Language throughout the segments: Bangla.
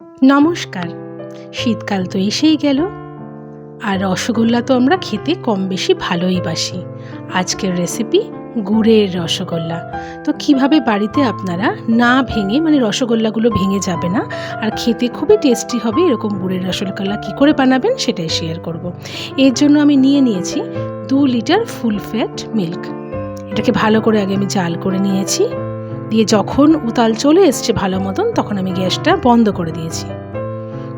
নমস্কার। শীতকাল তো এসেই গেল। আর রসগোল্লা তো আমরা খেতে কম বেশি ভালোই বাসি। আজকের রেসিপি গুড়ের রসগোল্লা। তো কীভাবে বাড়িতে আপনারা না ভেঙে মানে রসগোল্লাগুলো ভেঙে যাবে না, আর খেতে খুবই টেস্টি হবে এরকম গুড়ের রসগোল্লা কী করে বানাবেন সেটাই শেয়ার করব। এর জন্য আমি নিয়ে নিয়েছি দু লিটার ফুল ফ্যাট মিল্ক। এটাকে ভালো করে আগে আমি জাল করে নিয়েছি। দিয়ে যখন উতাল চলে এসছে ভালো মতন, তখন আমি গ্যাসটা বন্ধ করে দিয়েছি।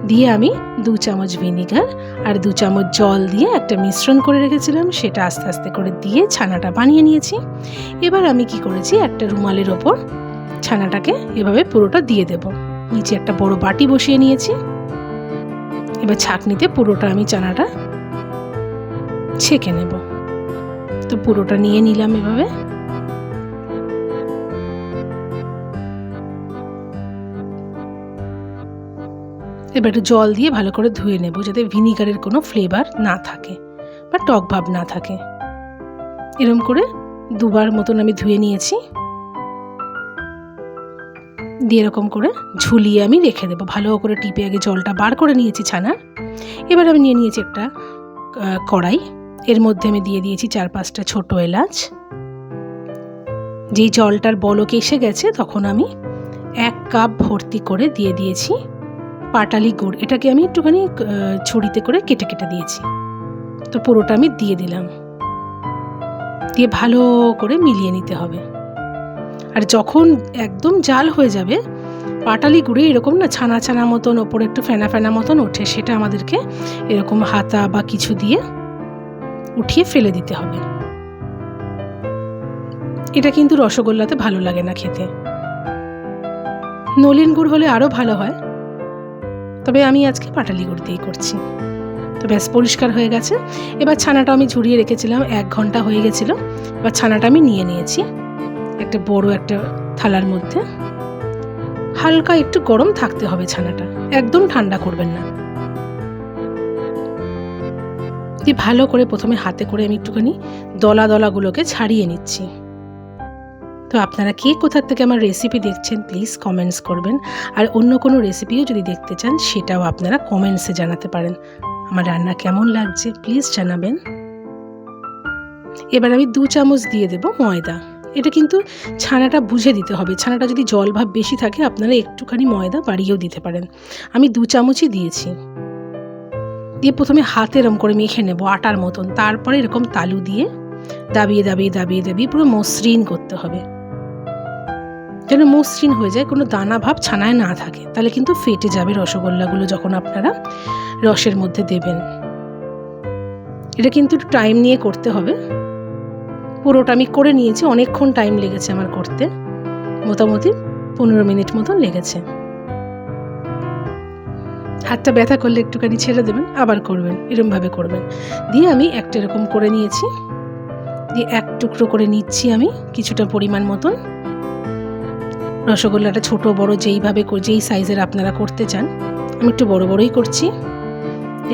দিয়ে আমি দু চামচ ভিনিগার আর দু চামচ জল দিয়ে একটা মিশ্রণ করে রেখেছিলাম, সেটা আস্তে আস্তে করে দিয়ে ছানাটা বানিয়ে নিয়েছি। এবার আমি কি করেছি, একটা রুমালের ওপর ছানাটাকে এভাবে পুরোটা দিয়ে দেব। নিচে একটা বড় বাটি বসিয়ে নিয়েছি। এবার ছাঁকনিতে পুরোটা আমি চানাটা ছেঁকে নেব। তো পুরোটা নিয়ে নিলাম এভাবে। এবার একটু জল দিয়ে ভালো করে ধুয়ে নেব যাতে ভিনিগারের কোনো ফ্লেভার না থাকে বা টক ভাব না থাকে। এরম করে দুবার মতন আমি ধুয়ে নিয়েছি। দিয়ে এরকম করে ঝুলিয়ে আমি রেখে দেবো। ভালো করে টিপে আগে জলটা বার করে নিয়েছি ছানার। এবার আমি নিয়ে নিয়েছি একটা কড়াই। এর মধ্যে আমি দিয়ে দিয়েছি চার পাঁচটা ছোট এলাচ। যেই জলটার বলক এসে গেছে, তখন আমি এক কাপ ভর্তি করে দিয়ে দিয়েছি পাটালি গুড়, এটাকে আমি একটুখানি ছড়িতে করে কেটে কেটে দিয়েছি। তো পুরোটা আমি দিয়ে দিলাম। দিয়ে ভালো করে মিলিয়ে নিতে হবে। আর যখন একদম জাল হয়ে যাবে, পাটালি গুঁড়ে এরকম না ছানা ছানা মতন, ওপরে একটু ফেনা ফেনা মতন ওঠে, সেটা আমাদেরকে এরকম হাতা বা কিছু দিয়ে উঠিয়ে ফেলে দিতে হবে। এটা কিন্তু রসগোল্লাতে ভালো লাগে না খেতে। নলিন গুড় হলে আরও ভালো হয়। তবে আমি আজকে পাটালি গুড় দিয়েই করছি। তো ব্যাস, পরিষ্কার হয়ে গেছে। এবার ছানাটা আমি ঝুরিয়ে রেখেছিলাম, এক ঘণ্টা হয়ে গেছিল। এবার ছানাটা আমি নিয়ে নিয়েছি একটা বড় একটা থালার মধ্যে। হালকা একটু গরম থাকতে হবে ছানাটা, একদম ঠান্ডা করবেন না। দিয়ে ভালো করে প্রথমে হাতে করে আমি একটুখানি দলা দলাগুলোকে ছাড়িয়ে নিচ্ছি। তো আপনারা কে কোথার থেকে আমার রেসিপি দেখছেন প্লিজ কমেন্টস করবেন। আর অন্য কোনো রেসিপিও যদি দেখতে চান, সেটাও আপনারা কমেন্টসে জানাতে পারেন। আমার রান্না কেমন লাগছে প্লিজ জানাবেন। এবার আমি দু চামচ দিয়ে দেব ময়দা। এটা কিন্তু ছানাটা বুঝে দিতে হবে। ছানাটা যদি জল ভাব বেশি থাকে, আপনারা একটুখানি ময়দা বাড়িয়েও দিতে পারেন। আমি দু চামচই দিয়েছি। দিয়ে প্রথমে হাতে এরম করে মেখে নেব আটার মতন। তারপরে এরকম তালু দিয়ে দাবিয়ে দাবিয়ে দাবিয়ে দাবিয়ে পুরো মসৃণ করতে হবে। যেন মসৃণ হয়ে যায়, কোনো দানা ভাব ছানায় না থাকে। তাহলে কিন্তু ফেটে যাবে রসগোল্লাগুলো যখন আপনারা রসের মধ্যে দেবেন। এটা কিন্তু টাইম নিয়ে করতে হবে। পুরোটা আমি করে নিয়েছি, অনেকক্ষণ টাইম লেগেছে আমার করতে। মোটামুটি পনেরো মিনিট মতন লেগেছে। হাতটা ব্যথা করলে একটুখানি ছেড়ে দেবেন, আবার করবেন, এরমভাবে করবেন। দিয়ে আমি একটা এরকম করে নিয়েছি। দিয়ে এক টুকরো করে নিচ্ছি আমি, কিছুটা পরিমাণ মতন। রসগোল্লাটা ছোট, বড়, যেইভাবে যেই সাইজের আপনারা করতে চান, আমি একটু বড় বড়ই করছি।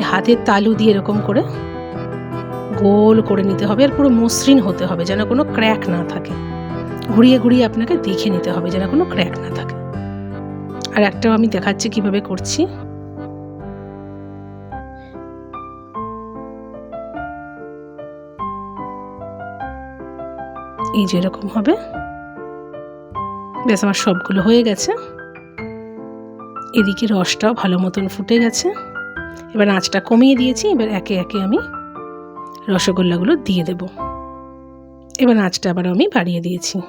হাতের তালু দিয়ে এরকম করে গোল করে নিতে হবে আর পুরো মসৃণ হতে হবে, যেন কোনো ক্র্যাক না থাকে। ঘুরিয়ে ঘুরিয়ে আপনাকে দেখে নিতে হবে যেন কোনো ক্র্যাক না থাকে। আর একটাও আমি দেখাচ্ছি কীভাবে করছি। এই যে এরকম হবে। ব্যাস, আমার সবগুলো হয়ে গেছে। এদিকে রসটাও ভালো মতন ফুটে গেছে। এবার আঁচটা কমিয়ে দিয়েছি, এবার একে একে আমি রসগোল্লাগুলো দিয়ে দেব। এবার আঁচটা আবার আমি বাড়িয়ে দিয়েছি।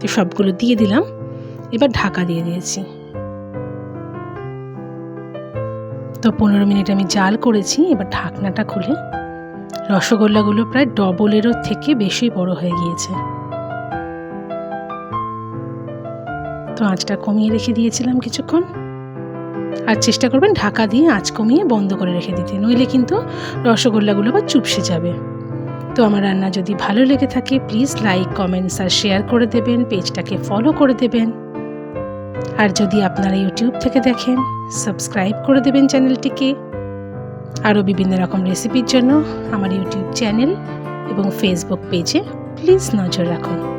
তো সবগুলো দিয়ে দিলাম, এবার ঢাকা দিয়ে দিয়েছি। তো পনেরো মিনিট আমি জাল করেছি, এবার ঢাকনাটা খুলে রসগোল্লাগুলো প্রায় ডবলেরও থেকে বেশি বড় হয়ে গিয়েছে। তো আঁচটা কমিয়ে রেখে দিয়েছিলাম কিছুক্ষণ। আর চেষ্টা করবেন ঢাকা দিয়ে আঁচ কমিয়ে বন্ধ করে রেখে দিতে, নইলে কিন্তু রসগোল্লাগুলো আবার চুপসে যাবে। তো আমার রান্না যদি ভালো লেগে থাকে প্লিজ লাইক কমেন্টস আর শেয়ার করে দেবেন, পেজটাকে ফলো করে দেবেন। আর যদি আপনারা ইউটিউব থেকে দেখেন সাবস্ক্রাইব করে দেবেন চ্যানেলটিকে। আরও বিভিন্ন রকম রেসিপির জন্য আমার ইউটিউব চ্যানেল এবং ফেসবুক পেজে প্লিজ নজর রাখুন।